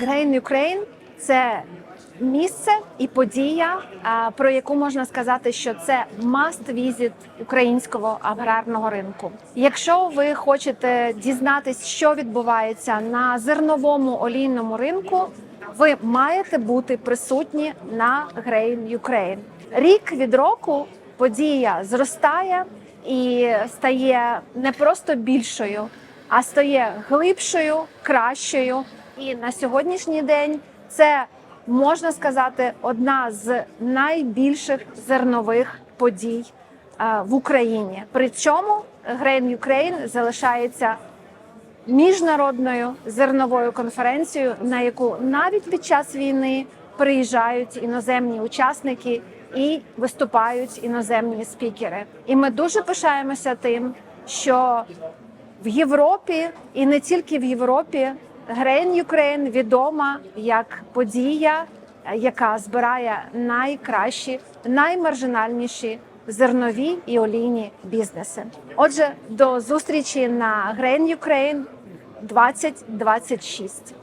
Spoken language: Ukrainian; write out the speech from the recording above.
Grain Ukraine – це місце і подія, про яку можна сказати, що це must visit українського аграрного ринку. Якщо ви хочете дізнатись, що відбувається на зерновому олійному ринку, ви маєте бути присутні на Grain Ukraine. Рік від року подія зростає і стає не просто більшою, а стає глибшою, кращою. І на сьогоднішній день це можна сказати одна з найбільших зернових подій е, в Україні. Причому Grain Ukraine залишається міжнародною зерновою конференцією, на яку навіть під час війни приїжджають іноземні учасники і виступають іноземні спікери. І ми дуже пишаємося тим, що в Європі і не тільки в Європі Grain Юкрейн відома як подія, яка збирає найкращі, наймаржинальніші зернові і олійні бізнеси. Отже, до зустрічі на Грейн Юкрейн 2026.